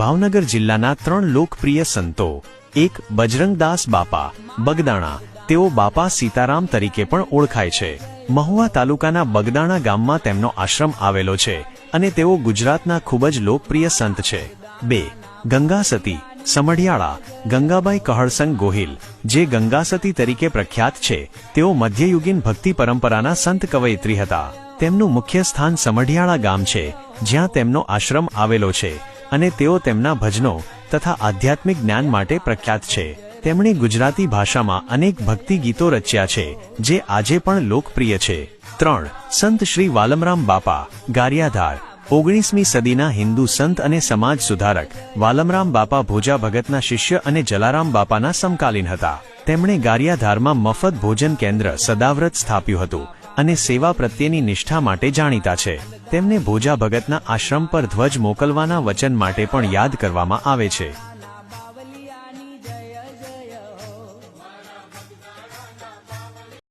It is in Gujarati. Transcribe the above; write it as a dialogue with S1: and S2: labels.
S1: ભાવનગર જિલ્લાના ત્રણ લોકપ્રિય સંતો. એક બજરંગદાસ બાપા, બગદાણા. તેઓ બાપા સીતારામ તરીકે પણ ઓળખાય છે. મહુવા તાલુકાના બગદાણા ગામમાં તેમનો આશ્રમ આવેલો છે અને તેઓ ગુજરાતના ખૂબ જ લોકપ્રિય સંત છે. બે, ગંગાસતી, સમઢિયાળા, ગંગાબાઈ કહળસંગ ગોહિલ. જે ગંગાસતી તરીકે પ્રખ્યાત છે, તેઓ મધ્યયુગીન ભક્તિ પરંપરાના સંત કવયિત્રી હતા. તેમનું મુખ્ય સ્થાન સમઢિયાળા ગામ છે, જ્યાં તેમનો આશ્રમ આવેલો છે. અને તેઓ તેમના ભજનો તથા આધ્યાત્મિક જ્ઞાન માટે પ્રખ્યાત છે. તેમણે ગુજરાતી ભાષામાં અનેક ભક્તિ ગીતો રચ્યા છે, જે આજે પણ લોકપ્રિય છે. ત્રણ, સંત શ્રી વાલમરામ બાપા, ગારિયાધાર. ઓગણીસમી સદીના હિન્દુ સંત અને સમાજ સુધારક, વાલમરામ બાપા ભોજા ભગતના શિષ્ય અને જલારામ બાપાના સમકાલીન હતા. તેમણે ગારિયાધારમાં મફત ભોજન કેન્દ્ર સદાવ્રત સ્થાપ્યું હતું અને સેવા પ્રત્યેની નિષ્ઠા માટે જાણીતા છે. તેમને ભોજા ભગતના આશ્રમ પર ધ્વજ મોકલવાના વચન માટે પણ યાદ કરવામાં આવે છે.